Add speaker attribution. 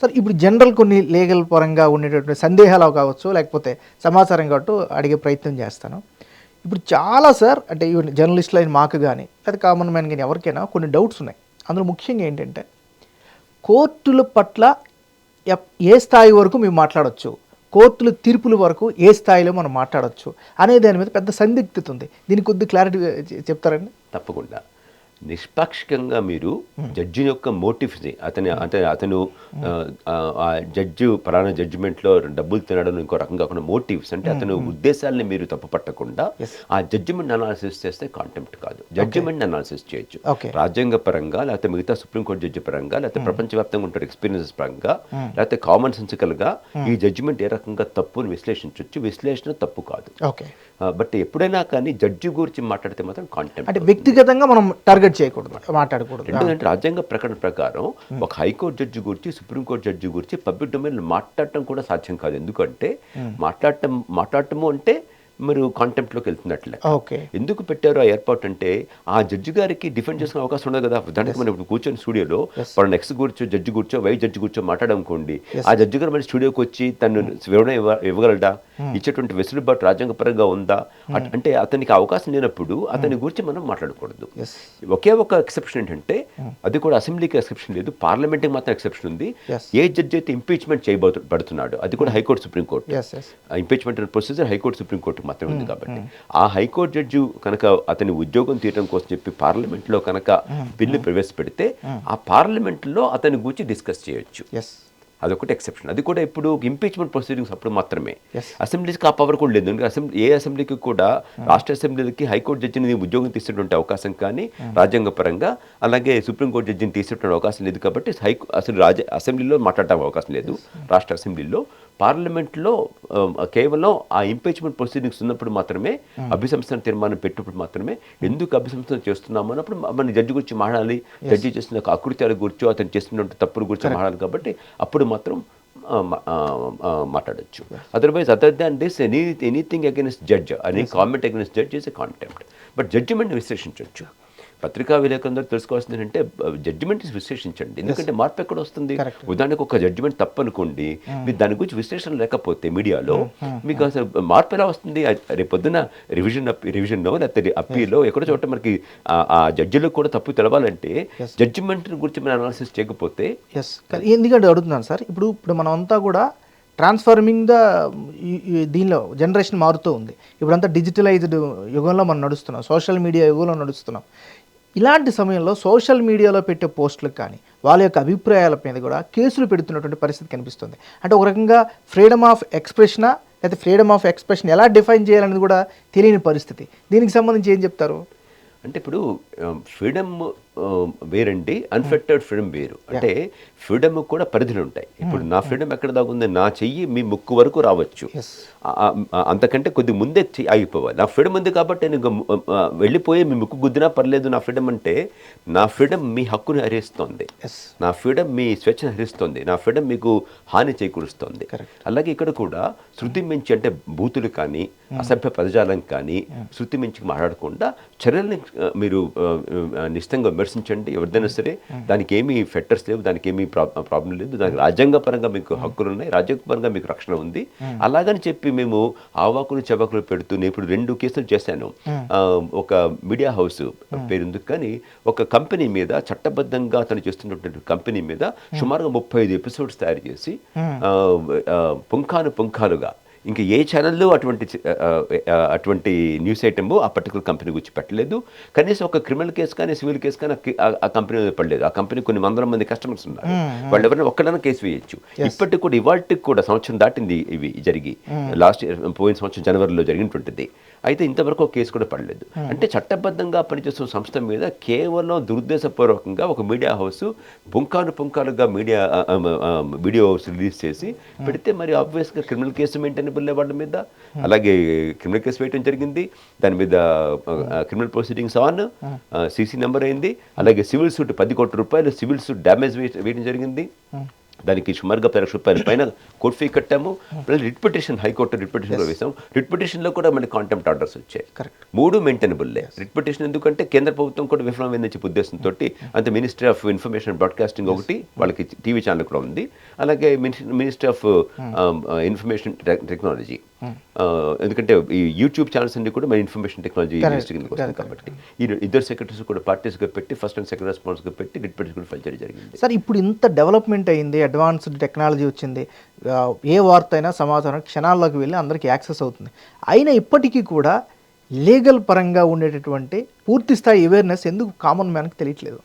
Speaker 1: Sir ఇప్పుడు general కొన్ని legal పరంగా ఉండేటటువంటి సందేహాలు కావచ్చు లేకపోతే సమాచారం కావచ్చు అడిగే ప్రయత్నం చేస్తాను. ఇప్పుడు చాలా సార్ అంటే ఈవెన్ జర్నలిస్టులు అయిన మాకు కానీ లేదా కామన్ మ్యాన్ కానీ ఎవరికైనా కొన్ని డౌట్స్ ఉన్నాయి. అందులో ముఖ్యంగా ఏంటంటే కోర్టుల పట్ల ఏ స్థాయి వరకు మేము మాట్లాడవచ్చు కోర్టుల తీర్పుల వరకు ఏ స్థాయిలో మనం మాట్లాడవచ్చు అనే దాని మీద పెద్ద సందిగ్ధత ఉంది. దీనికి కొద్ది క్లారిటీ చెప్తారండి?
Speaker 2: తప్పకుండా. నిష్పాక్షికంగా మీరు జడ్జి యొక్క మోటివ్స్ని అతని అతని అతను ఆ, ఆ, జడ్జి పలానా జడ్జిమెంట్లో డబ్బులు తినడం ఇంకో రకంగా కాకుండా మోటివ్స్ అంటే అతను ఉద్దేశాలని మీరు తప్పు పట్టకుండా ఆ జడ్జిమెంట్ అనాలిసిస్ చేస్తే కాంటెంప్ట్ కాదు. జడ్జిమెంట్ అనాలిసిస్ చేయొచ్చు. రాజ్యాంగ పరంగా లేకపోతే మిగతా సుప్రీంకోర్టు జడ్జి పరంగా లేకపోతే ప్రపంచవ్యాప్తంగా ఉంటారు ఎక్స్పీరియన్సెస్ పరంగా లేకపోతే కామన్ సెన్సికల్గా ఈ జడ్జిమెంట్ ఏ రకంగా తప్పు విశ్లేషించవచ్చు విశ్లేషణ తప్పు కాదు. బట్ ఎప్పుడైనా కానీ జడ్జి గురించి మాట్లాడితే మాత్రం కాంటెంట్
Speaker 1: అంటే వ్యక్తిగతంగా మనం టార్గెట్ చేయకూడదు మాట్లాడకూడదు.
Speaker 2: ఎందుకంటే రాజ్యాంగ ప్రకటన ప్రకారం ఒక హైకోర్టు జడ్జి గురించి సుప్రీంకోర్టు జడ్జి గురించి పబ్లిక్ డొమైన్ మాట్లాడటం కూడా సాధ్యం కాదు. ఎందుకంటే మాట్లాడటం మాట్లాడటము అంటే మీరు కాంటెంప్ట్లోకి వెళ్తున్నట్లే.
Speaker 1: ఓకే.
Speaker 2: ఎందుకు పెట్టారు ఆ ఏర్పాటు అంటే ఆ జడ్జి గారికి డిఫెండ్ చేసుకునే అవకాశం ఉండదు కదా. దానికి మనం ఇప్పుడు కూర్చొని స్టూడియోలో మన నెక్స్ట్ కూర్చో జడ్జి కూర్చో వై జడ్జి కూర్చో మాట్లాడనుకోండి ఆ జడ్జి గారు మళ్ళీ స్టూడియోకి వచ్చి తను వివరణ ఇవ్వ- ఇవ్వగలడా? ఇచ్చేటువంటి వెసులుబాటు రాజ్యాంగపరంగా ఉందా? అట్- అంటే అతనికి అవకాశం లేనప్పుడు అతని గురించి మనం మాట్లాడకూడదు. ఒకే ఒక ఎక్సెప్షన్ ఏంటంటే అది కూడా అసెంబ్లీకి ఎక్సెప్షన్ లేదు పార్లమెంట్కి మాత్రం ఎక్సెప్షన్ ఉంది. ఏ జడ్జి అయితే ఇంపీచ్మెంట్ చేయబడుతున్నాడు అది కూడా high court supreme court. Impeachment procedure high court సుప్రీంకోర్టుకు మాత్రమే ఉంది కాబట్టి. ఆ హైకోర్టు జడ్జి కనుక అతని ఉద్యోగం తీయడం కోసం చెప్పి పార్లమెంట్లో కనుక బిల్లు ప్రవేశపెడితే ఆ పార్లమెంట్లో అతని గురించి డిస్కస్ చేయొచ్చు. అదొకటి ఎక్సెప్షన్ అది కూడా ఇప్పుడు ఇంపీచ్మెంట్ ప్రొసీడింగ్స్ అప్పుడు మాత్రమే.
Speaker 1: Yes.
Speaker 2: అసెంబ్లీకి ఆ పవర్ కూడా లేదు. ఎందుకంటే అసెంబ్లీ ఏ అసెంబ్లీకి కూడా రాష్ట్ర అసెంబ్లీలకి హైకోర్టు జడ్జిని ఉద్యోగం తీసేటువంటి అవకాశం కానీ రాజ్యాంగ పరంగా అలాగే సుప్రీంకోర్టు జడ్జిని తీసేటువంటి అవకాశం లేదు కాబట్టి హై అసలు రాజ్య అసెంబ్లీలో మాట్లాడటం అవకాశం లేదు. రాష్ట్ర అసెంబ్లీలో పార్లమెంట్లో కేవలం ఆ ఇంపీచ్మెంట్ ప్రొసీడింగ్స్ ఉన్నప్పుడు మాత్రమే అభిశంసన తీర్మానం పెట్టినప్పుడు మాత్రమే ఎందుకు అభిశంసన చేస్తున్నాము అన్నప్పుడు మన జడ్జి గురించి మాట్లాడాలి. జడ్జి చేసిన అకృత్యాల గురించో అతను చేస్తున్న తప్పుల గురించి మాట్లాడాలి కాబట్టి అప్పుడు మాత్రం మాట్లాడొచ్చు. Otherwise other than this any anything against judge అని comment against judge is a contempt but judgement విశ్లేషించవచ్చు పత్రికా విలేకరులందరూ తెలుసుకోవాల్సింది ఏంటంటే జడ్జిమెంట్ విశ్లేషించండి. ఎందుకంటే మార్పు ఎక్కడ వస్తుంది. ఉదాహరణకు ఒక జడ్జిమెంట్ తప్పనుకోండి మీరు దాని గురించి విశ్లేషణ లేకపోతే మీడియాలో మీకు అసలు మార్పు ఎలా వస్తుంది? రేపు పొద్దున రివిజన్ రివిజన్లో లేకపోతే అప్పీలో ఎక్కడో చోట మనకి ఆ- జడ్జిలకు కూడా తప్పు తెలవాలంటే జడ్జిమెంట్ గురించి మనం అనాలిసిస్ చేయకపోతే
Speaker 1: ఎందుకంటే అడుగుతున్నాను సార్ ఇప్పుడు ఇప్పుడు మనం అంతా కూడా ట్రాన్స్ఫార్మింగ్ ద దీనిలో జనరేషన్ మారుతూ ఉంది. ఇప్పుడంతా డిజిటలైజ్డ్ యుగంలో మనం నడుస్తున్నాం. సోషల్ మీడియా యుగంలో నడుస్తున్నాం. ఇలాంటి సమయంలో సోషల్ మీడియాలో పెట్టే పోస్టులకు కానీ వాళ్ళ యొక్క అభిప్రాయాల మీద కూడా కేసులు పెడుతున్నటువంటి పరిస్థితి కనిపిస్తుంది. అంటే ఒక రకంగా ఫ్రీడమ్ ఆఫ్ ఎక్స్ప్రెషనా లేకపోతే ఫ్రీడమ్ ఆఫ్ ఎక్స్ప్రెషన్ ఎలా డిఫైన్ చేయాలనేది కూడా తెలియని పరిస్థితి. దీనికి సంబంధించి ఏం చెప్తారు?
Speaker 2: అంటే ఇప్పుడు ఫ్రీడమ్ వేరండి. అన్ఫెక్టెడ్ ఫ్రీడమ్ వేరు. అంటే ఫ్రీడమ్ కూడా పరిధులు ఉంటాయి. ఇప్పుడు నా ఫ్రీడమ్ ఎక్కడ దాగుంది? నా చెయ్యి మీ ముక్కు వరకు రావచ్చు. అంతకంటే కొద్ది ముందే ఆగిపోవాలి. నా ఫ్రీడమ్ ఉంది కాబట్టి నేను వెళ్ళిపోయి మీ ముక్కు గుద్దినా పర్లేదు. నా ఫ్రీడమ్ అంటే నా ఫ్రీడమ్ మీ హక్కుని హరిస్తోంది. నా ఫ్రీడమ్ మీ స్వేచ్ఛను హరిస్తోంది. నా ఫ్రీడమ్ మీకు హాని చేకూరుస్తోంది. అలాగే ఇక్కడ కూడా శృతి మించి అంటే బూతులు కానీ అసభ్య పదజాలం కానీ శృతి మించి మాట్లాడకుండా చర్యల్ని మీరు ఆ, విమర్శించండి ఎవరిదైనా సరే. దానికి ఏమీ ఫెక్టర్స్ లేవు దానికి ఏమీ ప్రాబ్లం లేదు. దానికి రాజ్యాంగ పరంగా మీకు హక్కులు ఉన్నాయి రాజ్యాంగ పరంగా మీకు రక్షణ ఉంది. అలాగని చెప్పి మేము ఆవాకులు చెవాకులు పెడుతూ నేను ఇప్పుడు రెండు కేసులు చేశాను. ఆ, ఒక మీడియా హౌస్ పేరుందుకు కానీ ఒక కంపెనీ మీద చట్టబద్ధంగా అతను చేస్తున్నటువంటి కంపెనీ మీద సుమారుగా ముప్పై ఐదు ఎపిసోడ్స్ తయారు చేసి ఆ, పుంఖాను పుంఖాలుగా ఇంకా ఏ ఛానల్లో అటువంటి అటువంటి న్యూస్ ఐటమ్ ఆ పర్టికులర్ కంపెనీ గురించి పెట్టలేదు. కనీసం ఒక క్రిమినల్ కేసు కానీ సివిల్ కేసు కానీ ఆ కంపెనీ మీద పడలేదు. ఆ కంపెనీ కొన్ని వందల మంది కస్టమర్స్ ఉన్నారు. వాళ్ళు ఎవరైనా ఒక్కడైనా కేసు వేయచ్చు. ఇప్పటికి కూడా ఇవాళకి కూడా సంవత్సరం దాటింది ఇవి జరిగి. లాస్ట్ పోయిన సంవత్సరం జనవరిలో జరిగినటువంటిది. అయితే ఇంతవరకు ఒక కేసు కూడా పడలేదు. అంటే చట్టబద్ధంగా పనిచేస్తున్న సంస్థ మీద కేవలం దురుద్దేశపూర్వకంగా ఒక మీడియా హౌస్ పుంకాను పుంకాలుగా మీడియా వీడియో హౌస్ రిలీజ్ చేసి పెడితే మరి ఆబ్వియస్గా క్రిమినల్ కేసు మెయింటైనబుల్ వాళ్ళ మీద. అలాగే క్రిమినల్ కేసు వేయడం జరిగింది. దాని మీద criminal proceedings on CC number అయింది. అలాగే సివిల్ సూట్ పది కోట్ల రూపాయలు సివిల్ సూట్ డ్యామేజ్ వేయడం జరిగింది. దానికి సుమారుగా లక్షల రూపాయల పైన కోర్ట్ ఫీ కట్టాము. Plus writ petition high court writ petition కూడా వేసాం రిట్ పిటిషన్లో కూడా మనకి కాంటెంప్ట్ ఆర్డర్స్ వచ్చాయి. మూడు మెయింటైనబుల్లే రిట్ పిటిషన్ ఎందుకంటే కేంద్ర ప్రభుత్వం కూడా విఫలమైందని చెప్పి ఉద్దేశంతో అంతే మినిస్ట్రీ ఆఫ్ ఇన్ఫర్మేషన్ బ్రాడ్కాస్టింగ్ ఒకటి వాళ్ళకి టీవీ ఛానల్ కూడా ఉంది. అలాగే మినిస్ట్రీ ఆఫ్ ఇన్ఫర్మేషన్ టెక్నాలజీ ఎందుకంటే ఈ యూట్యూబ్ ఛానల్స్ అన్ని కూడా మన ఇన్ఫర్మేషన్ టెక్నాలజీ కిందకి వస్తుంది. కాబట్టి. ఈ ఇద్దరు సెక్రటరీస్ కూడా పార్టీస్గా పెట్టి ఫస్ట్ అండ్ సెకండ్ రెస్పాన్స్గా పెట్టి రిట్ పిటిషన్ కూడా ఫైల్ చేయడం జరిగింది.
Speaker 1: సార్ ఇప్పుడు ఇంత డెవలప్మెంట్ అయింది అడ్వాన్స్డ్ టెక్నాలజీ వచ్చింది. ఏ వార్త అయినా సమాచారం క్షణాల్లోకి వెళ్ళి అందరికీ యాక్సెస్ అవుతుంది. అయినా ఇప్పటికీ కూడా లీగల్ పరంగా ఉండేటటువంటి పూర్తి స్థాయి అవేర్నెస్ ఎందుకు కామన్ మ్యాన్కి తెలియట్లేదు?